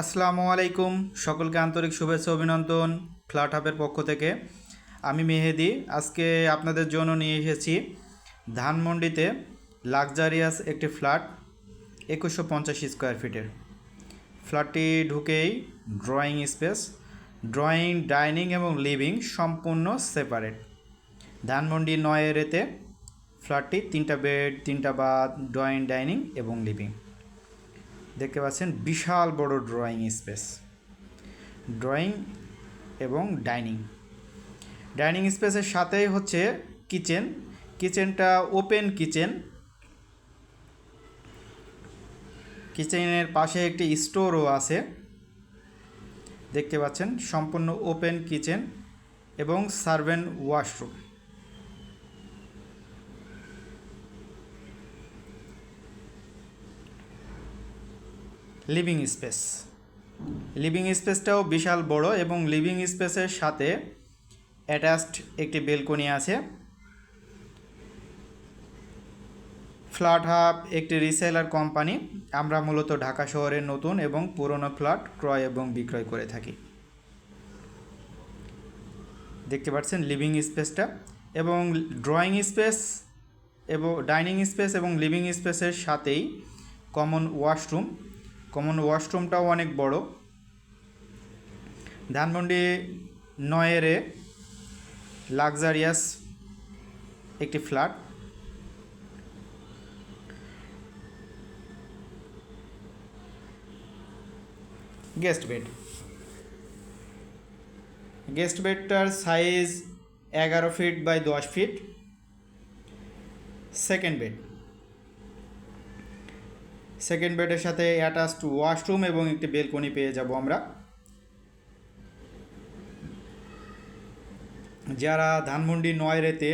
আসসালামু আলাইকুম। সকলকে আন্তরিক শুভেচ্ছা অভিনন্দন ফ্ল্যাট হাবের পক্ষ থেকে। আমি মেহেদি। আজকে আপনাদের জন্য নিয়ে এসেছি ধানমন্ডিতে লাক্সারিয়াস একটি ফ্ল্যাট, একুশশো পঞ্চাশ স্কোয়ার ফিটের। ফ্ল্যাটটি ঢুকেই ড্রয়িং স্পেস, ড্রয়িং, ডাইনিং এবং লিভিং সম্পূর্ণ সেপারেট। ধানমন্ডি নয় এরেতে ফ্ল্যাটটি তিনটা বেড, তিনটা বাথ, ড্রয়িং, ডাইনিং এবং লিভিং। দেখতে পাচ্ছেন, বিশাল বড় ড্রয়িং স্পেস ড্রয়িং এবং ডাইনিং ডাইনিং স্পেসের সাথেই হচ্ছে কিচেন কিচেনটা ওপেন কিচেন কিচেনের পাশে একটি স্টোরও আছে। দেখতে পাচ্ছেন, সম্পূর্ণ ওপেন কিচেন এবং servant washroom living space living স্পেসটাও বিশাল বড় এবং লিভিং স্পেসের সাথে অ্যাটাচড একটি বেলকনি আছে। ফ্ল্যাট হাব একটি রিসেলার কোম্পানি আমরা মূলত ঢাকা শহরের নতুন এবং পুরনো ফ্ল্যাট ক্রয় এবং বিক্রয় করে থাকি। দেখতে পাচ্ছেন লিভিং স্পেসটা এবং ড্রয়িং স্পেস এবং ডাইনিং স্পেস এবং লিভিং স্পেসের সাথেই কমন ওয়াশরুম কমন ওয়াশরুমটাও অনেক বড়। ধানমন্ডি নয়েরে লাক্সারিয়াস একটি ফ্ল্যাট গেস্ট বেড গেস্ট বেডটার সাইজ এগারো ফিট বাই দশ ফিট সেকেন্ড বেড সেকেন্ড বেডের সাথে অ্যাটাচড ওয়াশরুম এবং একটি বেলকনি পেয়ে যাব আমরা। যারা ধানমন্ডি নয় রেতে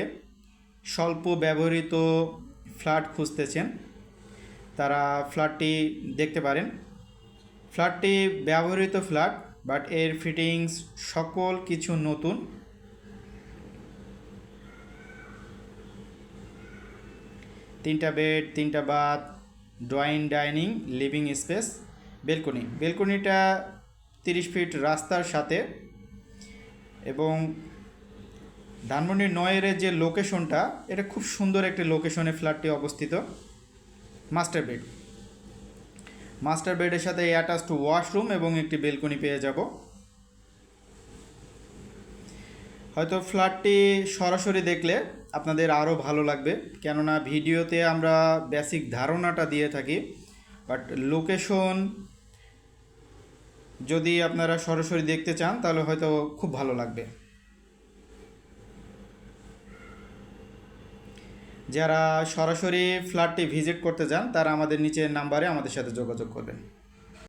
স্বল্প ব্যবহৃত ফ্ল্যাট খুঁজতেছেন, তারা ফ্ল্যাটটি দেখতে পারেন। ফ্ল্যাটটি ব্যবহৃত ফ্ল্যাট বাট এর ফিটিংস সকল কিছু নতুন। তিনটা বেড তিনটা bath drawing, dining, living space, balcony. বেলকনিটা তিরিশ ফিট রাস্তার সাথে এবং ধানমন্ডির নয়ের যে লোকেশনটা, এটা খুব সুন্দর একটি লোকেশনে ফ্ল্যাটটি অবস্থিত। Master bed. মাস্টার বেডের সাথে অ্যাটাচড ওয়াশরুম এবং একটি বেলকনি পেয়ে যাব। হয়তো ফ্ল্যাটটি সরাসরি দেখলে আপনাদের আরও ভালো লাগবে। কেননা ভিডিওতে আমরা বেসিক ধারণাটা দিয়ে থাকি বাট লোকেশন যদি আপনারা সরাসরি দেখতে চান, তাহলে হয়তো খুব ভালো লাগবে। যারা সরাসরি ফ্ল্যাটটি ভিজিট করতে চান, তারা আমাদের নিচের নাম্বারে আমাদের সাথে যোগাযোগ করবেন।